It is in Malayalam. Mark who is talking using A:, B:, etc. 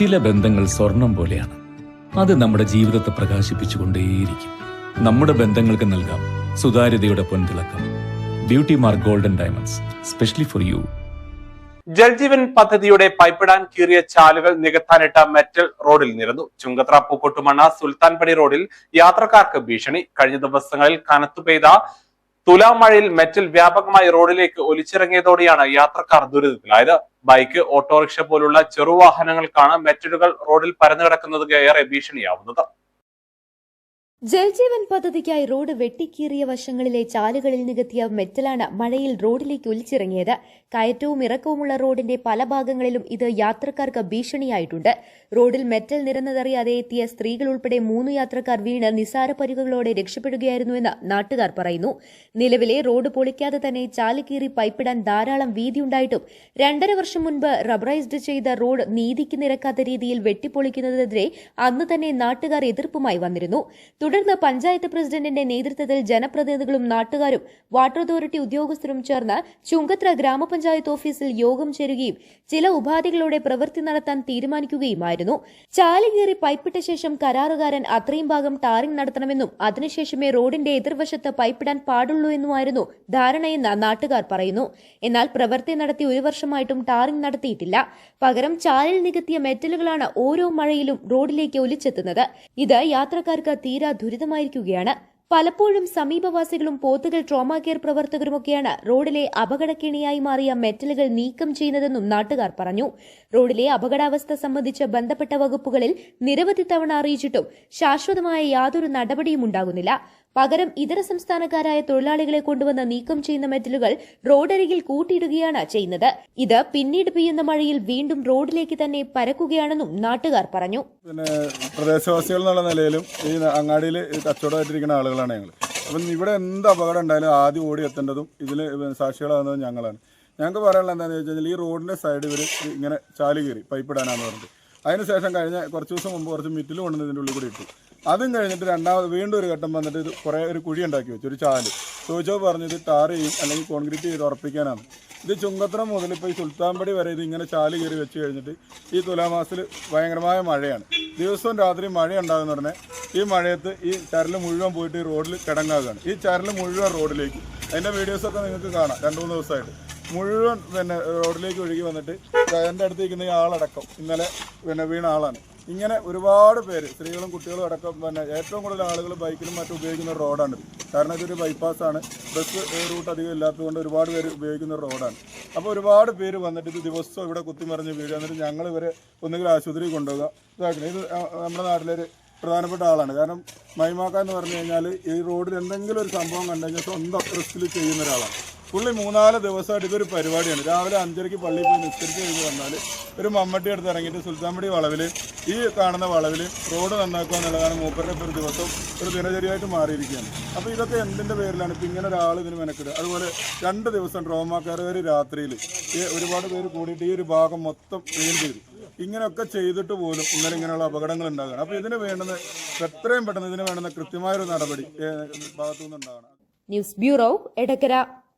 A: ചില ബന്ധങ്ങൾ സ്വർണം പോലെയാണ്. അത് നമ്മുടെ ജീവിതത്തെ പ്രകാശിപ്പിച്ചുകൊണ്ടേയിരിക്കും. നമ്മുടെ ബന്ധങ്ങൾക്ക് നൽകാം സുതാര്യതയുടെ പൊൻതിളക്കം. Beauty mark golden diamonds specially for you
B: Jaljeevan പദ്ധതിയുടെ പൈപ്പിടാൻ കീറിയ ചാലുകൾ നികത്താനിട്ട മെറ്റൽ റോഡിൽ നിരന്നു. ചുങ്കത്ര പൂക്കോട്ടുമണ്ണ സുൽത്താൻപടി റോഡിൽ യാത്രക്കാർക്ക് ഭീഷണി. കഴിഞ്ഞ ദിവസങ്ങളിൽ കനത്തു പെയ്ത തുലാമഴയിൽ മെറ്റൽ വ്യാപകമായി റോഡിലേക്ക് ഒലിച്ചിറങ്ങിയതോടെയാണ് യാത്രക്കാർ ദുരിതത്തിലായത്. ബൈക്ക് ഓട്ടോറിക്ഷ പോലുള്ള ചെറുവാഹനങ്ങൾക്കാണ് മെറ്റലുകൾ റോഡിൽ പരന്നു കിടക്കുന്നത് ഏറെ ഭീഷണിയാവുന്നത്.
C: ജൽജീവൻ പദ്ധതിക്കായി റോഡ് വെട്ടിക്കീറിയ വശങ്ങളിലെ ചാലുകളിൽ നികത്തിയ മെറ്റലാണ് മഴയിൽ റോഡിലേക്ക് ഒലിച്ചിറങ്ങിയത്. കയറ്റവും ഇറക്കവുമുള്ള റോഡിന്റെ പല ഭാഗങ്ങളിലും ഇത് യാത്രക്കാർക്ക് ഭീഷണിയായിട്ടുണ്ട്. റോഡിൽ മെറ്റൽ നിരന്നതറിയാതെ എത്തിയ സ്ത്രീകൾ ഉൾപ്പെടെ മൂന്ന് യാത്രക്കാർ വീണ് നിസാര പരിക്കുകളോടെ രക്ഷപ്പെടുകയായിരുന്നുവെന്ന് നാട്ടുകാർ പറയുന്നു. നിലവിലെ റോഡ് പൊളിക്കാതെ തന്നെ ചാലുകീറി പൈപ്പിടാൻ ധാരാളം വീതിയുണ്ടായിട്ടും രണ്ടര വർഷം മുൻപ് റബ്ബറൈസ്ഡ് ചെയ്ത റോഡ് നീതിക്ക് നിരക്കാത്ത രീതിയിൽ വെട്ടിപ്പൊളിക്കുന്നതിനെതിരെ അന്ന് തന്നെ നാട്ടുകാർ എതിർപ്പുമായി വന്നിരുന്നു. തുടർന്ന് പഞ്ചായത്ത് പ്രസിഡന്റിന്റെ നേതൃത്വത്തിൽ ജനപ്രതിനിധികളും നാട്ടുകാരും വാട്ടർ അതോറിറ്റി ഉദ്യോഗസ്ഥരും ചേർന്ന് ചുങ്കത്ര ഗ്രാമപഞ്ചായത്ത് ഓഫീസിൽ യോഗം ചേരുകയും ചില ഉപാധികളോടെ പ്രവൃത്തി നടത്താൻ തീരുമാനിക്കുകയുമായിരുന്നു. ചാലുകീറി പൈപ്പിട്ട ശേഷം കരാറുകാരൻ അത്രയും ഭാഗം ടാറിംഗ് നടത്തണമെന്നും അതിനുശേഷമേ റോഡിന്റെ എതിർവശത്ത് പൈപ്പിടാൻ പാടുള്ളൂ എന്നുമായിരുന്നു ധാരണയെന്ന് നാട്ടുകാർ പറയുന്നു. എന്നാൽ പ്രവൃത്തി നടത്തി ഒരു വർഷമായിട്ടും ടാറിംഗ് നടത്തിയിട്ടില്ല. പകരം ചാലിൽ നികത്തിയ മെറ്റലുകളാണ് ഓരോ മഴയിലും റോഡിലേക്ക് ഒലിച്ചെത്തുന്നത്. ഇത് യാത്രക്കാർക്ക് തീരാ ദുരിതമായിരിക്കുകയാണ്. പലപ്പോഴും സമീപവാസികളും പോത്തുകൾ ട്രോമാ കെയർ പ്രവർത്തകരുമൊക്കെയാണ് റോഡിലെ അപകടക്കിണിയായി മാറിയ മെറ്റലുകൾ നീക്കം ചെയ്യുന്നതെന്നും നാട്ടുകാർ പറഞ്ഞു. റോഡിലെ അപകടാവസ്ഥ സംബന്ധിച്ച് ബന്ധപ്പെട്ട വകുപ്പുകളിൽ നിരവധി തവണ അറിയിച്ചിട്ടും ശാശ്വതമായ യാതൊരു നടപടിയും ഉണ്ടാകുന്നില്ല. പകരം ഇതര സംസ്ഥാനക്കാരായ തൊഴിലാളികളെ കൊണ്ടുവന്ന് നീക്കം ചെയ്യുന്ന മെറ്റലുകൾ റോഡരികിൽ കൂട്ടിയിടുകയാണ് ചെയ്യുന്നത്. ഇത് പിന്നീട് പെയ്യുന്ന മഴയിൽ വീണ്ടും റോഡിലേക്ക് തന്നെ പരക്കുകയാണെന്നും നാട്ടുകാർ പറഞ്ഞു.
D: പിന്നെ പ്രദേശവാസികൾ എന്നുള്ള നിലയിലും ഈ അങ്ങാടിയിൽ കച്ചവടമായിട്ടിരിക്കുന്ന ആളുകളാണ് ഞങ്ങൾ അപ്പം ഇവിടെ എന്ത് അപകടം ഉണ്ടായാലും ആദ്യം ഓടി എത്തേണ്ടതും ഇതിൽ സാക്ഷികളാകുന്നത് ഞങ്ങളാണ്. ഞങ്ങൾക്ക് പറയാനുള്ളത് എന്താണെന്ന് വെച്ച് കഴിഞ്ഞാൽ ഈ റോഡിന്റെ സൈഡ് ഇവർ ഇങ്ങനെ ചാലു കയറി പൈപ്പ് ഇടാനാന്ന് പറഞ്ഞിട്ട്. അതിനുശേഷം കഴിഞ്ഞ കുറച്ച് ദിവസം മുമ്പ് കുറച്ച് മിറ്റിൽ കൊണ്ടുവന്ന് ഇതിന്റെ ഉള്ളിൽ കൂടി ഇട്ടു. അതും കഴിഞ്ഞിട്ട് രണ്ടാമത് വീണ്ടും ഒരു ഘട്ടം വന്നിട്ട് ഇത് കുറേ ഒരു കുഴി ഉണ്ടാക്കി വെച്ചു ഒരു ചാൽ. ചോദിച്ചോ പറഞ്ഞത് ടാർ ചെയ്യും അല്ലെങ്കിൽ കോൺക്രീറ്റ് ചെയ്ത് ഉറപ്പിക്കാനാണ്. ഇത് ചുങ്കത്ര മുതൽ ഇപ്പോൾ ഈ സുൽത്താൻപടി വരെ ഇത് ഇങ്ങനെ ചാൽ കയറി വെച്ച് കഴിഞ്ഞിട്ട് ഈ തുലാമാസത്തിൽ ഭയങ്കരമായ മഴയാണ്. ദിവസവും രാത്രി മഴ ഉണ്ടാകുന്ന ഉടനെ ഈ മഴയത്ത് ഈ ചരൽ മുഴുവൻ പോയിട്ട് ഈ റോഡിൽ കിടങ്ങാകുകയാണ് ഈ ചരൽ മുഴുവൻ റോഡിലേക്ക്. അതിന്റെ വീഡിയോസൊക്കെ നിങ്ങൾക്ക് കാണാം രണ്ട് മൂന്ന് ദിവസമായിട്ട്. മുഴുവൻ പിന്നെ റോഡിലേക്ക് ഒഴുകി വന്നിട്ട് എന്റെ അടുത്ത് ഈ ആളടക്കം ഇന്നലെ പിന്നെ വീണ ആളാണ്. ഇങ്ങനെ ഒരുപാട് പേര് സ്ത്രീകളും കുട്ടികളും അടക്കം പിന്നെ ഏറ്റവും കൂടുതൽ ആളുകൾ ബൈക്കിലും മറ്റും ഉപയോഗിക്കുന്ന റോഡാണ് കാരണം ഇതൊരു ബൈപ്പാസാണ് ബസ് റൂട്ട് അധികം ഇല്ലാത്തതുകൊണ്ട് ഒരുപാട് പേര് ഉപയോഗിക്കുന്ന റോഡാണ്. അപ്പോൾ ഒരുപാട് പേര് വന്നിട്ട് ഇത് ദിവസവും ഇവിടെ കുത്തിമറിഞ്ഞ് വീഴുക. എന്നിട്ട് ഞങ്ങൾ ഇവരെ ഒന്നുകിൽ ആശുപത്രി കൊണ്ടുപോകുക. ഇതാക്കണം. ഇത് നമ്മുടെ നാട്ടിലൊരു പ്രധാനപ്പെട്ട ആളാണ്. കാരണം മൈമാക്ക എന്ന് പറഞ്ഞു കഴിഞ്ഞാൽ ഈ റോഡിൽ എന്തെങ്കിലും ഒരു സംഭവം കണ്ടു കഴിഞ്ഞാൽ സ്വന്തം റിസ്കിൽ ചെയ്യുന്ന ഒരാളാണ്. പുള്ളി മൂന്നാൽ ദിവസമായിട്ട് ഇതൊരു പരിപാടിയാണ്. രാവിലെ അഞ്ചരയ്ക്ക് പള്ളിയിൽ പോയി നിസ്കരിച്ച് കഴിഞ്ഞ് വന്നാൽ ഒരു മമ്മട്ടി എടുത്ത് ഇറങ്ങിയിട്ട് സുൽത്താൻപടി വളവിൽ ഈ കാണുന്ന വളവിൽ റോഡ് നന്നാക്കുക എന്നുള്ളതാണ് മൂപ്പരുടെ ഒരു ദിവസം ഒരു ദിനചര്യമായിട്ട് മാറിയിരിക്കുകയാണ്. അപ്പോൾ ഇതൊക്കെ എന്തിന്റെ പേരിലാണ്? ഇപ്പം ഇങ്ങനെ ഒരാൾ ഇതിന് മെനക്കിടുക. അതുപോലെ രണ്ട് ദിവസം ട്രോമാക്കാരുകാർ രാത്രിയിൽ ഒരുപാട് പേര് കൂടിയിട്ട് ഈ ഒരു ഭാഗം മൊത്തം ക്ലീൻ ചെയ്തു. ഇങ്ങനെയൊക്കെ ചെയ്തിട്ട് പോലും ഇന്നലെ ഇങ്ങനെയുള്ള അപകടങ്ങൾ ഉണ്ടാകുകയാണ്. അപ്പോൾ ഇതിന് വേണ്ടുന്ന എത്രയും പെട്ടെന്ന് ഇതിന് വേണ്ടുന്ന കൃത്യമായൊരു നടപടി ഭാഗത്തുനിന്ന് ഉണ്ടാകണം
C: ന്യൂസ് ബ്യൂറോ എടക്കര.